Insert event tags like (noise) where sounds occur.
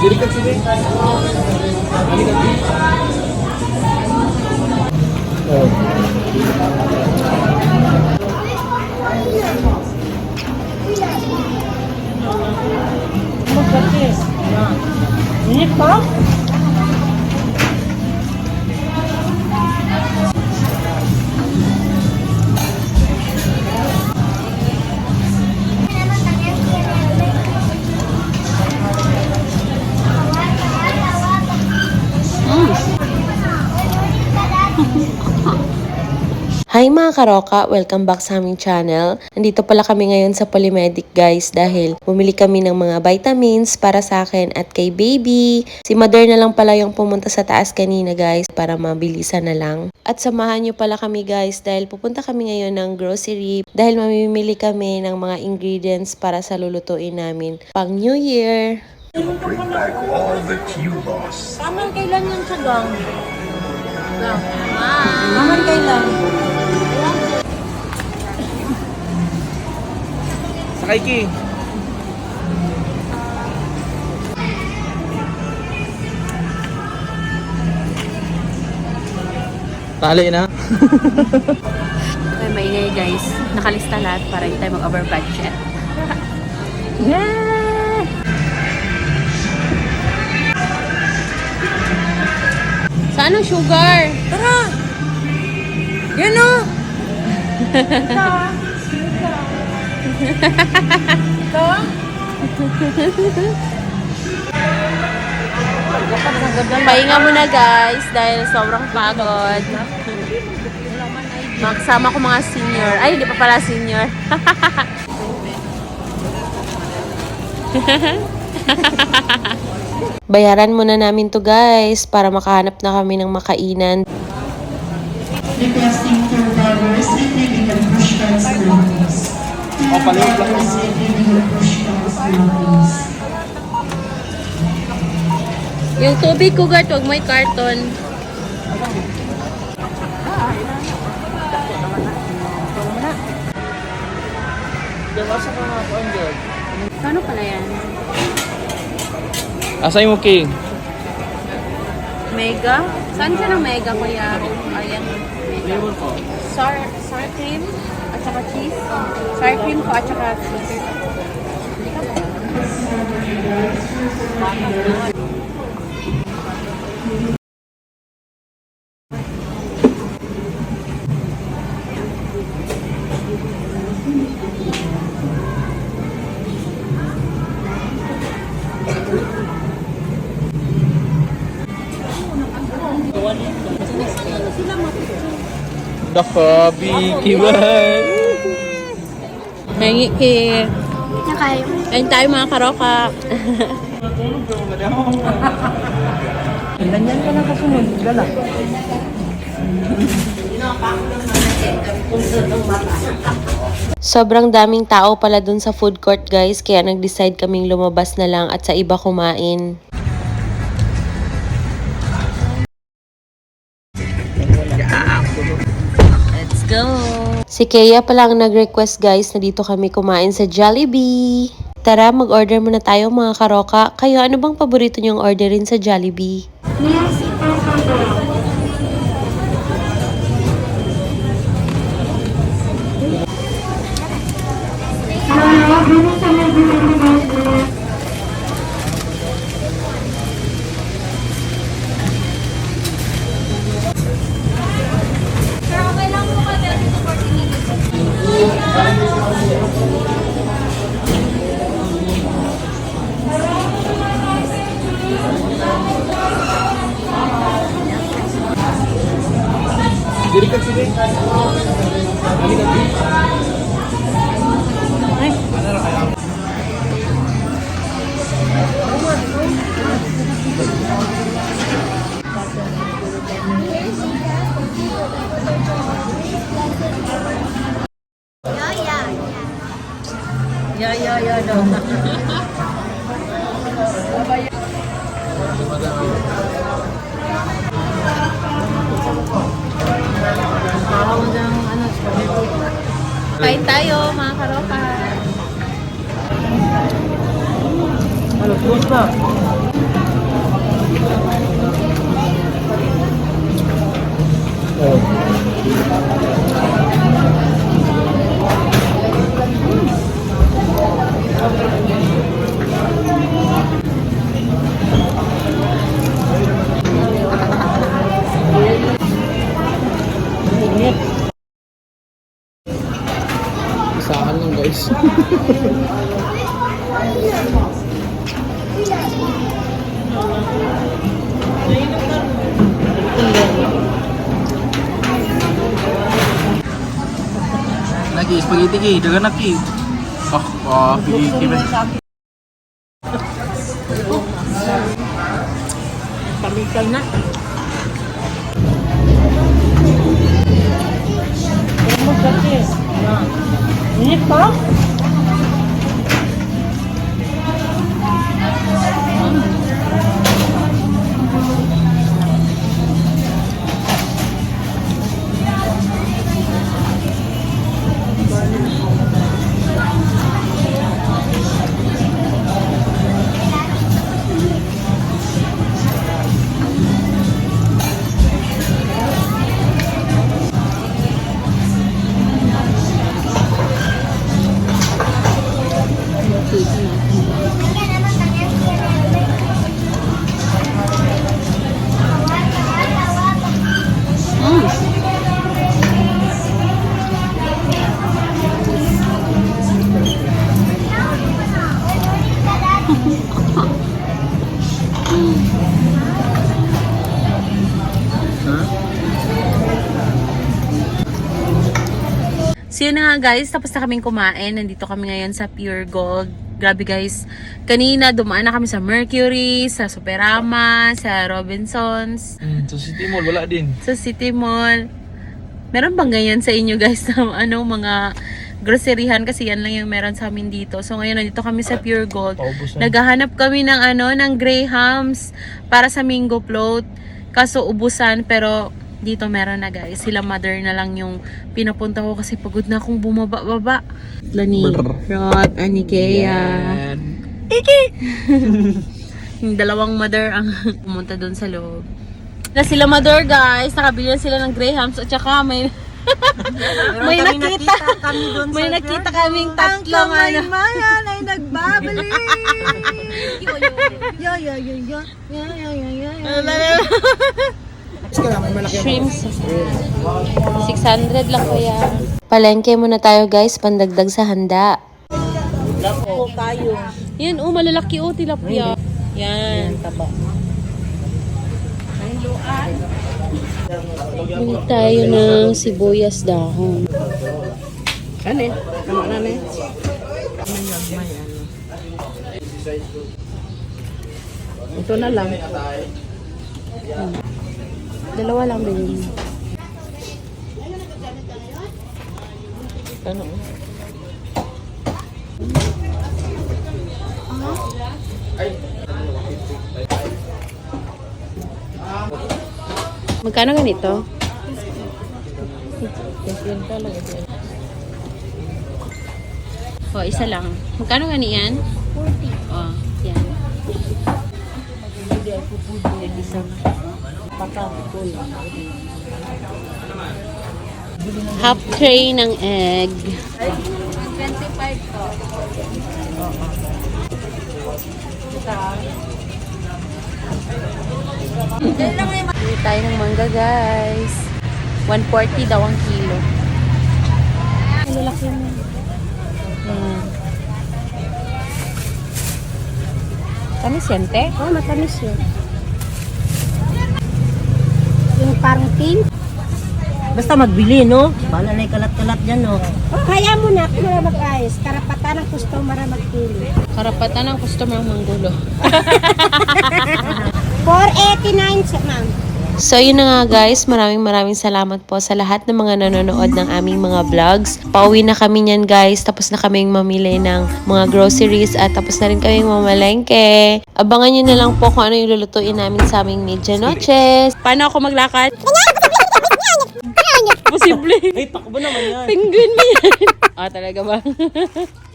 Diri ka Hi mga karoka! Welcome back sa aming channel. Nandito pala kami ngayon sa Polymedic guys dahil bumili kami ng mga vitamins para sa akin at kay baby. Si mother na lang pala yung pumunta sa taas kanina guys para mabilisan na lang. At samahan nyo pala kami guys dahil pupunta kami ngayon ng grocery dahil mamimili kami ng mga ingredients para sa lulutuin namin pang New Year. Bring back all the Q-Boss. Kaman kailan yung tsagang? Kaman kailan? Sakay ki. Tali na. Ay, maingay guys. Nakalista lahat para hindi tayo mag-over budget. (laughs) yeah! Ang sugar? Tara! Yan o! Ito? Pahinga muna guys dahil sobrang pagod. Makasama ko mga senior. Ay, hindi pa pala senior. (laughs) Bayaran muna namin to guys para makahanap na kami ng makainan. requesting tour drivers and medical push carts now, please. Lang. Drivers and medical push carts now, please. Yung tubig ko, Gart, huwag may karton. Asa ka nga po, Angel? Kano pala yan? Asa mo ki? Mega? Saan siya ng mega, kuya? Ayan. Mega. po. Sour, sour cream at saka cheese. Sour cream po at saka cheese. Daka, biki ba? Hengi ki. Ayun tayo mga karoka. Ganyan ka na kasunod. Gala. Sobrang daming tao pala dun sa food court guys kaya nag-decide kaming lumabas na lang at sa iba kumain. Go. Si Kea pala ang nag-request guys na dito kami kumain sa Jollibee. Tara, mag-order muna tayo mga karoka. Kayo, ano bang paborito niyong orderin sa Jollibee? Diri ka sige. Ya, ya, ya daw. Parang ng ano, spaghetti. Kain tayo mga karoka. Ano, close na. Spaghetti কি এটা নাকি আহ coffee কি kami kena. Ini kok? So yun na nga guys, tapos na kaming kumain. Nandito kami ngayon sa Pure Gold. Grabe guys, kanina dumaan na kami sa Mercury, sa Superama, sa Robinsons, Hmm, so City Mall, wala din. sa City Mall. Meron bang ganyan sa inyo guys na ano, mga groceryhan kasi yan lang yung meron sa amin dito. So ngayon nandito kami sa Pure Gold. Naghahanap kami ng ano, ng Grahams para sa Mingo Float. Kaso ubusan pero dito meron na guys. Sila mother na lang yung pinapunta ko kasi pagod na akong bumaba-baba. Lani. Rod, Anikea. Yan. Yung dalawang mother ang pumunta doon sa loob. Na sila mother guys, nakabili na sila ng Grahams at saka may may nakita, kami doon may nakita kaming tatlong ano. Mayan ay nagbabalik. yo, yo, yo, yo, yo, yo, yo, yo, yo, yo. Shrimps. 600 lang kaya. Palengke muna tayo guys, pandagdag sa handa. Po tayo. Yan, oh, malalaki oh, tilapia. Yan. Taba. Bili tayo ng sibuyas dahon. Ano eh? Tama na na eh. Ito na lang. Dalawa lang bilhin. Ano? Magkano ganito? Oh, isa lang. Magkano gani yan? 40. Oh, yan. Half tray ng egg. 25 po. Bili tayo ng mangga, guys. 140 daw ang kilo. Ang lalaki mo. Ayan. Tamis yan, te? Oh, matamis yun. Yung parang pink. Basta magbili, no? Bala na yung kalat-kalat dyan, no? Oh, kaya mo na, kung wala mag-ayos. Karapatan ng customer ang magpili. Karapatan ng customer manggulo. (laughs) 489 sa ma'am. So yun na nga guys, maraming maraming salamat po sa lahat ng mga nanonood ng aming mga vlogs. Pauwi na kami niyan guys, tapos na kaming mamili ng mga groceries at tapos na rin kaming mamalengke. Abangan nyo na lang po kung ano yung lulutuin namin sa aming media noches. Paano ako maglakad? Posible. Ay, takbo naman yan. Penguin mo yan. ah, talaga ba? (laughs)